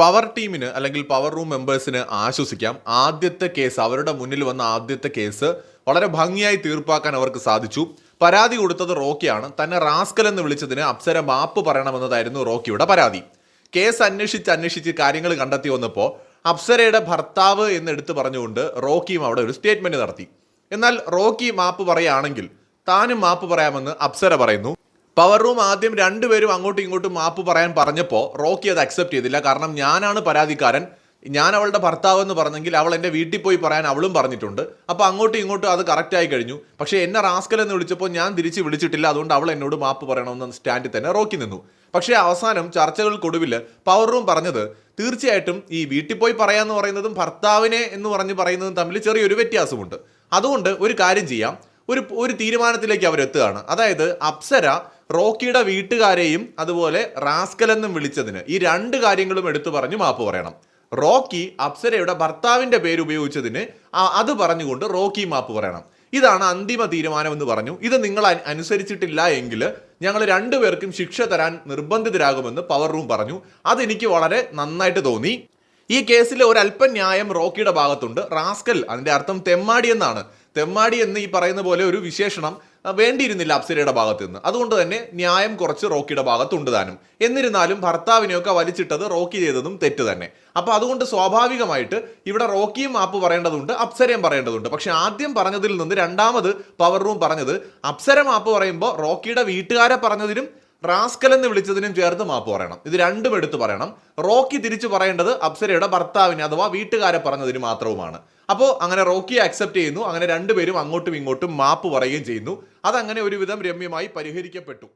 Power ടീമിന് അല്ലെങ്കിൽ power room മെമ്പേഴ്സിന് ആശ്വസിക്കാം. ആദ്യത്തെ കേസ് അവരുടെ മുന്നിൽ വന്ന ആദ്യത്തെ കേസ് വളരെ ഭംഗിയായി തീർപ്പാക്കാൻ അവർക്ക് സാധിച്ചു. പരാതി കൊടുത്തത് റോക്കിയാണ്. തന്നെ റാസ്കൽ എന്ന് വിളിച്ചതിന് അപ്സര മാപ്പ് പറയണമെന്നതായിരുന്നു റോക്കിയുടെ പരാതി. കേസ് അന്വേഷിച്ച് അന്വേഷിച്ച് കാര്യങ്ങൾ കണ്ടെത്തി വന്നപ്പോൾ അപ്സരയുടെ ഭർത്താവ് എന്ന് എടുത്തു പറഞ്ഞുകൊണ്ട് റോക്കിയും അവിടെ ഒരു സ്റ്റേറ്റ്മെന്റ് നടത്തി. എന്നാൽ റോക്കി മാപ്പ് പറയുകയാണെങ്കിൽ താനും മാപ്പ് പറയാമെന്ന് അപ്സര പറയുന്നു. പവർ റൂം ആദ്യം രണ്ടുപേരും അങ്ങോട്ടും ഇങ്ങോട്ടും മാപ്പ് പറയാൻ പറഞ്ഞപ്പോൾ റോക്കി അത് അക്സെപ്റ്റ് ചെയ്തില്ല. കാരണം ഞാനാണ് പരാതിക്കാരൻ. ഞാൻ അവളുടെ ഭർത്താവ് എന്ന് പറഞ്ഞെങ്കിൽ അവൾ എന്റെ വീട്ടിൽ പോയി പറയാൻ അവളും പറഞ്ഞിട്ടുണ്ട്. അപ്പോൾ അങ്ങോട്ടും ഇങ്ങോട്ടും അത് കറക്റ്റായി കഴിഞ്ഞു. പക്ഷേ എന്നെ റാസ്കൽ എന്ന് വിളിച്ചപ്പോൾ ഞാൻ തിരിച്ച് വിളിച്ചിട്ടില്ല. അതുകൊണ്ട് അവൾ എന്നോട് മാപ്പ് പറയണമെന്ന് സ്റ്റാൻഡിൽ തന്നെ റോക്കി നിന്നു. പക്ഷേ അവസാനം ചർച്ചകൾക്കൊടുവിൽ പവർ റൂം പറഞ്ഞത് തീർച്ചയായിട്ടും ഈ വീട്ടിൽ പോയി പറയാമെന്ന് പറയുന്നതും ഭർത്താവിനെ എന്ന് പറഞ്ഞ് പറയുന്നതും തമ്മിൽ ചെറിയൊരു വ്യത്യാസമുണ്ട്. അതുകൊണ്ട് ഒരു കാര്യം ചെയ്യാം. ഒരു ഒരു തീരുമാനത്തിലേക്ക് അവരെത്തുകയാണ്. അതായത് അപ്സര റോക്കിയുടെ വീട്ടുകാരെയും അതുപോലെ റാസ്കൽ എന്നും വിളിച്ചതിന് ഈ രണ്ട് കാര്യങ്ങളും എടുത്തു പറഞ്ഞു മാപ്പ് പറയണം. റോക്കി അപ്സരയുടെ ഭർത്താവിന്റെ പേര് ഉപയോഗിച്ചതിന് അത് പറഞ്ഞുകൊണ്ട് റോക്കി മാപ്പ് പറയണം. ഇതാണ് അന്തിമ തീരുമാനം എന്ന് പറഞ്ഞു. ഇത് നിങ്ങൾ അനുസരിച്ചിട്ടില്ല എങ്കിൽ ഞങ്ങൾ രണ്ടുപേർക്കും ശിക്ഷ തരാൻ നിർബന്ധിതരാകുമെന്ന് പവർ റൂം പറഞ്ഞു. അതെനിക്ക് വളരെ നന്നായിട്ട് തോന്നി. ഈ കേസിലെ ഒരല്പം ന്യായം റോക്കിയുടെ ഭാഗത്തുണ്ട്. റാസ്കൽ അതിന്റെ അർത്ഥം തെമ്മാടി എന്നാണ്. തെമ്മാടി എന്ന് ഈ പറയുന്ന പോലെ ഒരു വിശേഷണം വേണ്ടിയിരുന്നില്ല അപ്സരയുടെ ഭാഗത്ത് നിന്ന് അതുകൊണ്ട് തന്നെ ന്യായം കുറച്ച് റോക്കിയുടെ ഭാഗത്തുണ്ട് താനും. എന്നിരുന്നാലും ഭർത്താവിനെയൊക്കെ വലിച്ചിട്ടത് റോക്കി ചെയ്തതും തെറ്റ് തന്നെ. അപ്പൊ അതുകൊണ്ട് സ്വാഭാവികമായിട്ട് ഇവിടെ റോക്കിയും മാപ്പ് പറയേണ്ടതുണ്ട് അപ്സരയും പറയേണ്ടതുണ്ട്. പക്ഷെ ആദ്യം പറഞ്ഞതിൽ നിന്ന് രണ്ടാമത് പവർ റൂം പറഞ്ഞത് അപ്സര മാപ്പ് പറയുമ്പോൾ റോക്കിയുടെ വീട്ടുകാരെ പറഞ്ഞതിനും റാസ്കൽ എന്ന് വിളിച്ചതിനും ചേർത്ത് മാപ്പ് പറയണം. ഇത് രണ്ടും എടുത്ത് പറയണം. റോക്കി തിരിച്ചു പറയേണ്ടത് അപ്സരയുടെ ഭർത്താവിനെ അഥവാ വീട്ടുകാരെ പറഞ്ഞതിന് മാത്രവുമാണ്. അപ്പോൾ അങ്ങനെ റോക്കി അക്സെപ്റ്റ് ചെയ്യുന്നു. അങ്ങനെ രണ്ടുപേരും അങ്ങോട്ടും ഇങ്ങോട്ടും മാപ്പ് പറയുകയും ചെയ്യുന്നു. അതങ്ങനെ ഒരുവിധം രമ്യമായി പരിഹരിക്കപ്പെട്ടു.